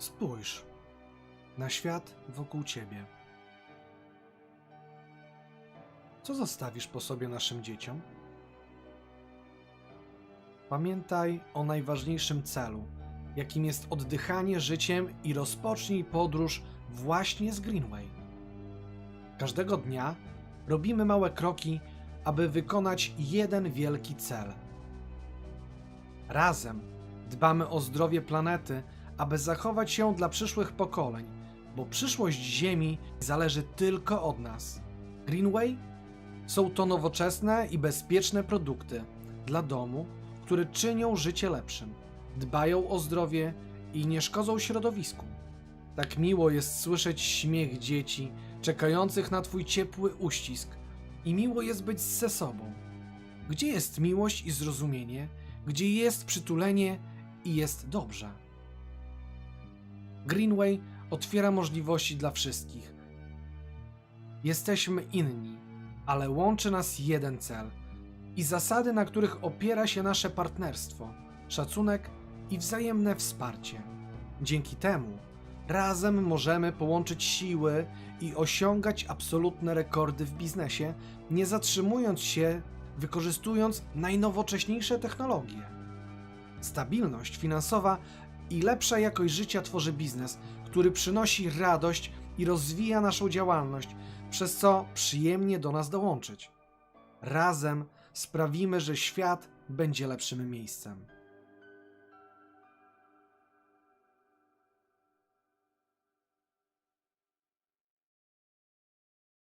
Spójrz na świat wokół ciebie. Co zostawisz po sobie naszym dzieciom? Pamiętaj o najważniejszym celu, jakim jest oddychanie życiem i rozpocznij podróż właśnie z Greenway. Każdego dnia robimy małe kroki, aby wykonać jeden wielki cel. Razem dbamy o zdrowie planety, aby zachować ją dla przyszłych pokoleń, bo przyszłość Ziemi zależy tylko od nas. Greenway są to nowoczesne i bezpieczne produkty dla domu, które czynią życie lepszym, dbają o zdrowie i nie szkodzą środowisku. Tak miło jest słyszeć śmiech dzieci czekających na Twój ciepły uścisk i miło jest być ze sobą. Gdzie jest miłość i zrozumienie, gdzie jest przytulenie i jest dobrze. Greenway otwiera możliwości dla wszystkich. Jesteśmy inni, ale łączy nas jeden cel i zasady, na których opiera się nasze partnerstwo, szacunek i wzajemne wsparcie. Dzięki temu razem możemy połączyć siły i osiągać absolutne rekordy w biznesie, nie zatrzymując się, wykorzystując najnowocześniejsze technologie. Stabilność finansowa i lepsza jakość życia tworzy biznes, który przynosi radość i rozwija naszą działalność, przez co przyjemnie do nas dołączyć. Razem sprawimy, że świat będzie lepszym miejscem.